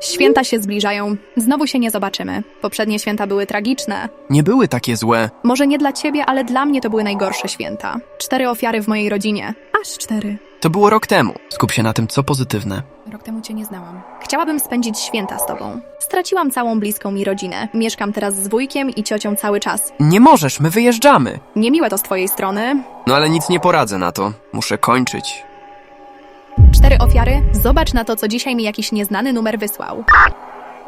Święta się zbliżają. Znowu się nie zobaczymy. Poprzednie święta były tragiczne. Nie były takie złe. Może nie dla ciebie, ale dla mnie to były najgorsze święta. Cztery ofiary w mojej rodzinie. Aż cztery. To było rok temu. Skup się na tym, co pozytywne. Rok temu cię nie znałam. Chciałabym spędzić święta z tobą. Straciłam całą bliską mi rodzinę. Mieszkam teraz z wujkiem i ciocią cały czas. Nie możesz, my wyjeżdżamy. Niemiłe to z twojej strony. No ale nic nie poradzę na to. Muszę kończyć. Cztery ofiary? Zobacz na to, co dzisiaj mi jakiś nieznany numer wysłał.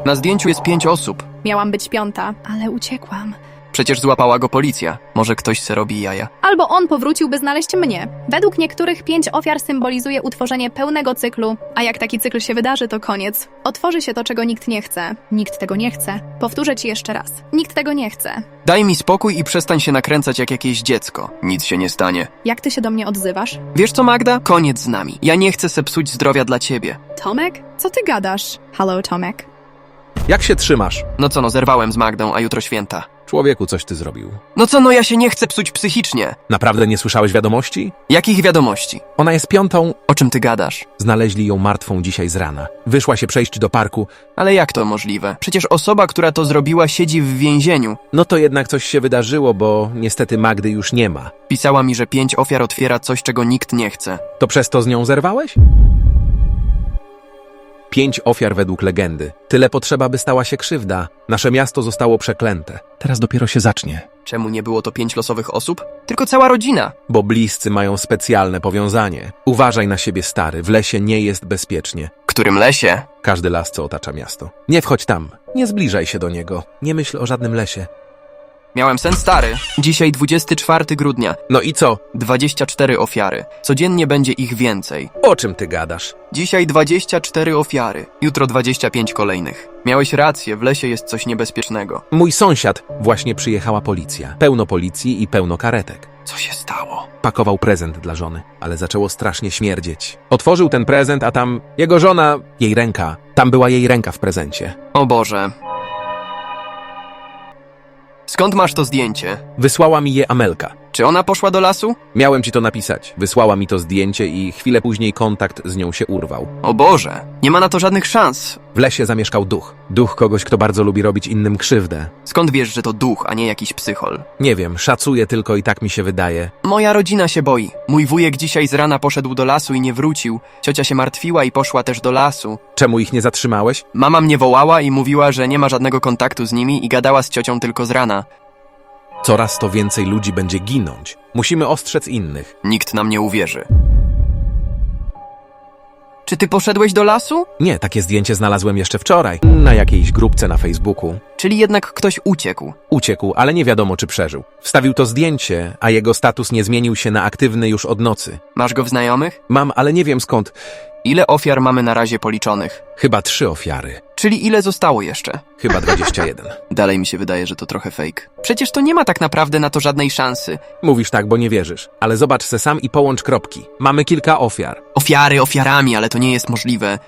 Na zdjęciu jest pięć osób. Miałam być piąta, ale uciekłam. Przecież złapała go policja. Może ktoś se robi jaja. Albo on powrócił, by znaleźć mnie. Według niektórych pięć ofiar symbolizuje utworzenie pełnego cyklu, a jak taki cykl się wydarzy, to koniec. Otworzy się to, czego nikt nie chce. Nikt tego nie chce. Powtórzę ci jeszcze raz. Nikt tego nie chce. Daj mi spokój i przestań się nakręcać jak jakieś dziecko. Nic się nie stanie. Jak ty się do mnie odzywasz? Wiesz co, Magda? Koniec z nami. Ja nie chcę se psuć zdrowia dla ciebie. Tomek? Co ty gadasz? Halo, Tomek. Jak się trzymasz? No co, no zerwałem z Magdą, a jutro święta. Człowieku, coś ty zrobił. No co, no ja się nie chcę psuć psychicznie. Naprawdę nie słyszałeś wiadomości? Jakich wiadomości? Ona jest piątą. O czym ty gadasz? Znaleźli ją martwą dzisiaj z rana. Wyszła się przejść do parku. Ale jak to możliwe? Przecież osoba, która to zrobiła, siedzi w więzieniu. No to jednak coś się wydarzyło, bo niestety Magdy już nie ma. Pisała mi, że pięć ofiar otwiera coś, czego nikt nie chce. To przez to z nią zerwałeś? Pięć ofiar według legendy. Tyle potrzeba, by stała się krzywda. Nasze miasto zostało przeklęte. Teraz dopiero się zacznie. Czemu nie było to pięć losowych osób? Tylko cała rodzina. Bo bliscy mają specjalne powiązanie. Uważaj na siebie, stary. W lesie nie jest bezpiecznie. W którym lesie? Każdy las, co otacza miasto. Nie wchodź tam. Nie zbliżaj się do niego. Nie myśl o żadnym lesie. Miałem sen stary. Dzisiaj 24 grudnia. No i co? 24 ofiary. Codziennie będzie ich więcej. O czym ty gadasz? Dzisiaj 24 ofiary. Jutro 25 kolejnych. Miałeś rację, w lesie jest coś niebezpiecznego. Mój sąsiad. Właśnie przyjechała policja. Pełno policji i pełno karetek. Co się stało? Pakował prezent dla żony, ale zaczęło strasznie śmierdzieć. Otworzył ten prezent, a tam jego żona, jej ręka. Tam była jej ręka w prezencie. O Boże. Skąd masz to zdjęcie? Wysłała mi je Amelka. Czy ona poszła do lasu? Miałem ci to napisać. Wysłała mi to zdjęcie i chwilę później kontakt z nią się urwał. O Boże, nie ma na to żadnych szans. W lesie zamieszkał duch. Duch kogoś, kto bardzo lubi robić innym krzywdę. Skąd wiesz, że to duch, a nie jakiś psychol? Nie wiem, szacuję tylko i tak mi się wydaje. Moja rodzina się boi. Mój wujek dzisiaj z rana poszedł do lasu i nie wrócił. Ciocia się martwiła i poszła też do lasu. Czemu ich nie zatrzymałeś? Mama mnie wołała i mówiła, że nie ma żadnego kontaktu z nimi i gadała z ciocią tylko z rana. Coraz to więcej ludzi będzie ginąć. Musimy ostrzec innych. Nikt nam nie uwierzy. Czy ty poszedłeś do lasu? Nie, takie zdjęcie znalazłem jeszcze wczoraj. Na jakiejś grupce na Facebooku. Czyli jednak ktoś uciekł. Uciekł, ale nie wiadomo czy przeżył. Wstawił to zdjęcie, a jego status nie zmienił się na aktywny już od nocy. Masz go w znajomych? Mam, ale nie wiem skąd. Ile ofiar mamy na razie policzonych? Chyba trzy ofiary. Czyli ile zostało jeszcze? Chyba 21. Dalej mi się wydaje, że to trochę fake. Przecież to nie ma tak naprawdę na to żadnej szansy. Mówisz tak, bo nie wierzysz. Ale zobacz se sam i połącz kropki. Mamy kilka ofiar. Ofiary ofiarami, ale to nie jest możliwe.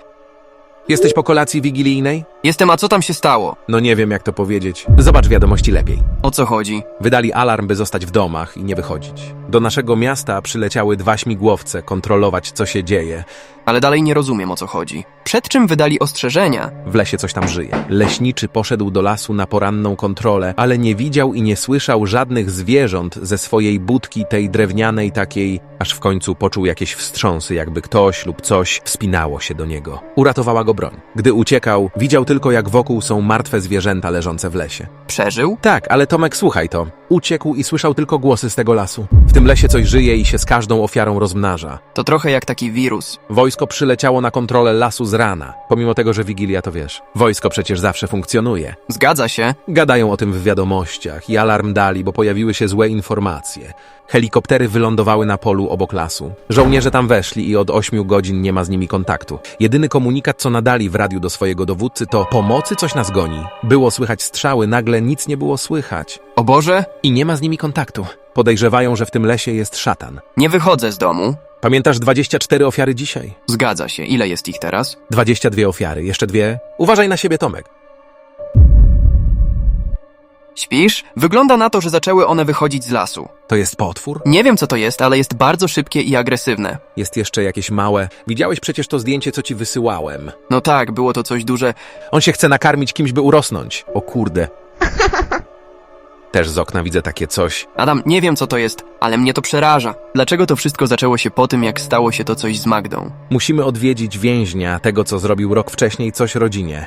Jesteś po kolacji wigilijnej? Jestem, a co tam się stało? No nie wiem jak to powiedzieć. Zobacz wiadomości lepiej. O co chodzi? Wydali alarm, by zostać w domach i nie wychodzić. Do naszego miasta przyleciały dwa śmigłowce kontrolować, co się dzieje. Ale dalej nie rozumiem o co chodzi. Przed czym wydali ostrzeżenia? W lesie coś tam żyje. Leśniczy poszedł do lasu na poranną kontrolę, ale nie widział i nie słyszał żadnych zwierząt ze swojej budki, tej drewnianej takiej, aż w końcu poczuł jakieś wstrząsy, jakby ktoś lub coś wspinało się do niego. Uratowała go broń. Gdy uciekał, widział tylko jak wokół są martwe zwierzęta leżące w lesie. Przeżył? Tak, ale Tomek, słuchaj to. Uciekł i słyszał tylko głosy z tego lasu. W tym lesie coś żyje i się z każdą ofiarą rozmnaża. To trochę jak taki wirus. Wojsko przyleciało na kontrolę lasu z rana, pomimo tego, że Wigilia to wiesz. Wojsko przecież zawsze funkcjonuje. Zgadza się. Gadają o tym w wiadomościach i alarm dali, bo pojawiły się złe informacje. Helikoptery wylądowały na polu obok lasu. Żołnierze tam weszli i od ośmiu godzin nie ma z nimi kontaktu. Jedyny komunikat, co nadali w radiu do swojego dowódcy, to pomocy coś nas goni. Było słychać strzały, nagle nic nie było słychać. O Boże, I nie ma z nimi kontaktu. Podejrzewają, że w tym lesie jest szatan. nie wychodzę z domu. Pamiętasz 24 ofiary dzisiaj? Zgadza się. Ile jest ich teraz? 22 ofiary, jeszcze dwie. Uważaj na siebie, Tomek. Śpisz? Wygląda na to, że zaczęły one wychodzić z lasu. To jest potwór? Nie wiem co to jest, ale jest bardzo szybkie i agresywne. Jest jeszcze jakieś małe. Widziałeś przecież to zdjęcie, co ci wysyłałem. No tak, było to coś duże. On się chce nakarmić kimś, by urosnąć. O kurde. Też z okna widzę takie coś. Adam, nie wiem co to jest, ale mnie to przeraża. Dlaczego to wszystko zaczęło się po tym, jak stało się to coś z Magdą? Musimy odwiedzić więźnia, tego co zrobił rok wcześniej coś rodzinie.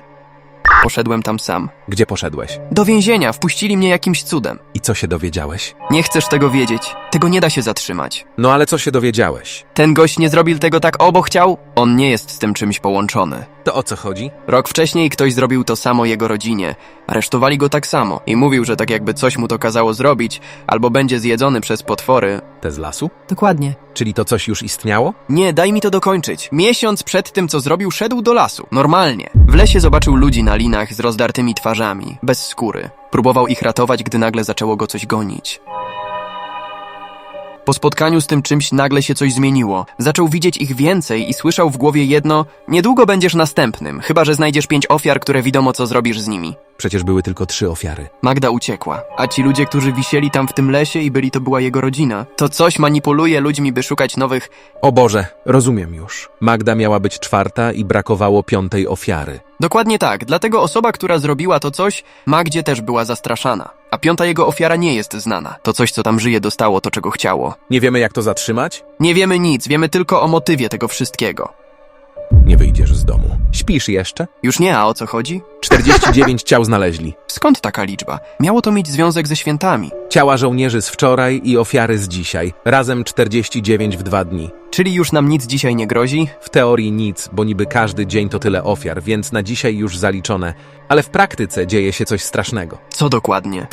Poszedłem tam sam. Gdzie poszedłeś? Do więzienia, wpuścili mnie jakimś cudem. I co się dowiedziałeś? Nie chcesz tego wiedzieć. Tego nie da się zatrzymać. No ale co się dowiedziałeś? Ten gość nie zrobił tego tak, o bo chciał. On nie jest z tym czymś połączony. To o co chodzi? Rok wcześniej ktoś zrobił to samo jego rodzinie. Aresztowali go tak samo i mówił, że tak jakby coś mu to kazało zrobić, albo będzie zjedzony przez potwory. Te z lasu? Dokładnie. Czyli to coś już istniało? Nie, daj mi to dokończyć. Miesiąc przed tym, co zrobił, szedł do lasu. Normalnie. W lesie zobaczył ludzi na linach z rozdartymi twarzami, bez skóry. Próbował ich ratować, gdy nagle zaczęło go coś gonić. Po spotkaniu z tym czymś nagle się coś zmieniło. Zaczął widzieć ich więcej i słyszał w głowie jedno: Niedługo będziesz następnym, chyba że znajdziesz pięć ofiar, które wiadomo, co zrobisz z nimi. Przecież były tylko trzy ofiary. Magda uciekła, a ci ludzie, którzy wisieli tam w tym lesie i byli, to była jego rodzina. To coś manipuluje ludźmi, by szukać nowych. O Boże, rozumiem już. Magda miała być czwarta i brakowało piątej ofiary. Dokładnie tak, dlatego osoba, która zrobiła to coś, Magdzie też była zastraszana. A piąta jego ofiara nie jest znana. To coś, co tam żyje, dostało to, czego chciało. Nie wiemy jak to zatrzymać? Nie wiemy nic, wiemy tylko o motywie tego wszystkiego. Nie wyjdziesz z domu. Śpisz jeszcze? Już nie, a o co chodzi? 49 ciał znaleźli. Skąd taka liczba? Miało to mieć związek ze świętami. Ciała żołnierzy z wczoraj i ofiary z dzisiaj. Razem 49 w dwa dni. Czyli już nam nic dzisiaj nie grozi? W teorii nic, bo niby każdy dzień to tyle ofiar, więc na dzisiaj już zaliczone. Ale w praktyce dzieje się coś strasznego. Co dokładnie?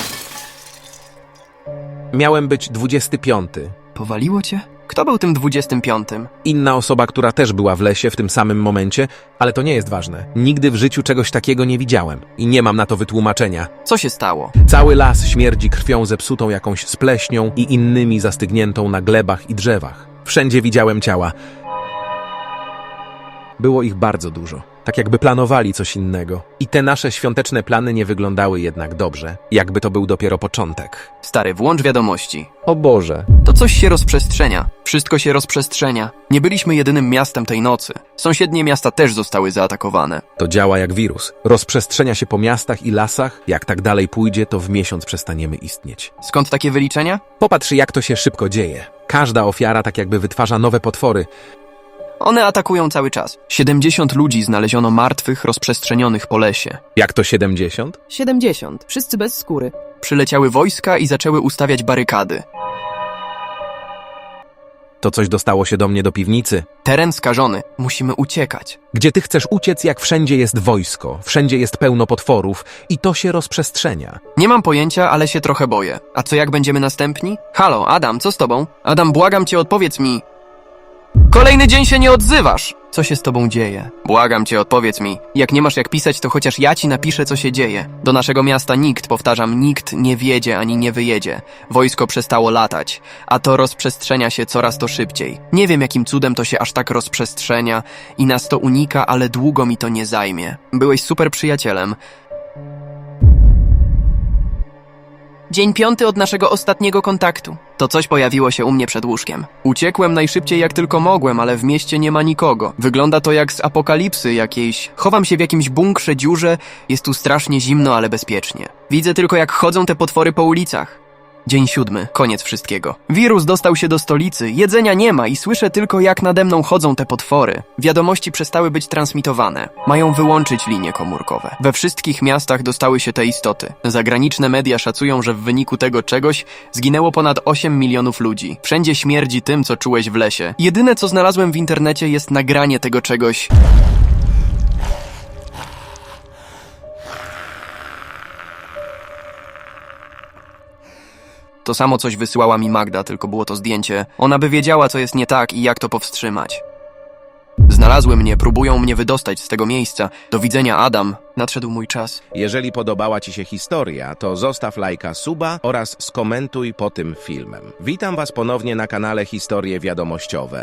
Miałem być 25. Powaliło cię? Kto był tym 25? Inna osoba, która też była w lesie w tym samym momencie, ale to nie jest ważne. Nigdy w życiu czegoś takiego nie widziałem i nie mam na to wytłumaczenia. Co się stało? Cały las śmierdzi krwią zepsutą jakąś spleśnią i innymi zastygniętą na glebach i drzewach. Wszędzie widziałem ciała. Było ich bardzo dużo. Tak jakby planowali coś innego. I te nasze świąteczne plany nie wyglądały jednak dobrze. Jakby to był dopiero początek. Stary, włącz wiadomości. O Boże. To coś się rozprzestrzenia. Wszystko się rozprzestrzenia. Nie byliśmy jedynym miastem tej nocy. Sąsiednie miasta też zostały zaatakowane. To działa jak wirus. Rozprzestrzenia się po miastach i lasach. Jak tak dalej pójdzie, to w miesiąc przestaniemy istnieć. Skąd takie wyliczenia? Popatrz, jak to się szybko dzieje. Każda ofiara tak jakby wytwarza nowe potwory. One atakują cały czas. 70 ludzi znaleziono martwych, rozprzestrzenionych po lesie. Jak to 70? 70. Wszyscy bez skóry. Przyleciały wojska i zaczęły ustawiać barykady. To coś dostało się do mnie do piwnicy. Teren skażony. Musimy uciekać. Gdzie ty chcesz uciec, jak wszędzie jest wojsko, wszędzie jest pełno potworów i to się rozprzestrzenia. Nie mam pojęcia, ale się trochę boję. A co jak będziemy następni? Halo, Adam, co z tobą? Adam, błagam cię, odpowiedz mi. Kolejny dzień się nie odzywasz! Co się z tobą dzieje? Błagam cię, odpowiedz mi. Jak nie masz jak pisać, to chociaż ja ci napiszę, co się dzieje. Do naszego miasta nikt, powtarzam, nikt nie wiedzie ani nie wyjedzie. Wojsko przestało latać, a to rozprzestrzenia się coraz to szybciej. Nie wiem, jakim cudem to się aż tak rozprzestrzenia i nas to unika, ale długo mi to nie zajmie. Byłeś super przyjacielem. Dzień piąty od naszego ostatniego kontaktu. To coś pojawiło się u mnie przed łóżkiem. Uciekłem najszybciej jak tylko mogłem, ale w mieście nie ma nikogo. Wygląda to jak z apokalipsy jakiejś. Chowam się w jakimś bunkrze, dziurze. Jest tu strasznie zimno, ale bezpiecznie. Widzę tylko jak chodzą te potwory po ulicach. Dzień siódmy, koniec wszystkiego. Wirus dostał się do stolicy, jedzenia nie ma i słyszę tylko jak nade mną chodzą te potwory. Wiadomości przestały być transmitowane. Mają wyłączyć linie komórkowe. We wszystkich miastach dostały się te istoty. Zagraniczne media szacują, że w wyniku tego czegoś zginęło ponad 8 milionów ludzi. Wszędzie śmierdzi tym, co czułeś w lesie. Jedyne, co znalazłem w internecie jest nagranie tego czegoś. To samo coś wysyłała mi Magda, tylko było to zdjęcie. Ona by wiedziała, co jest nie tak i jak to powstrzymać. Znalazły mnie, próbują mnie wydostać z tego miejsca. Do widzenia, Adam. Nadszedł mój czas. Jeżeli podobała Ci się historia, to zostaw lajka, suba oraz skomentuj po tym filmem. Witam Was ponownie na kanale Historie Wiadomościowe.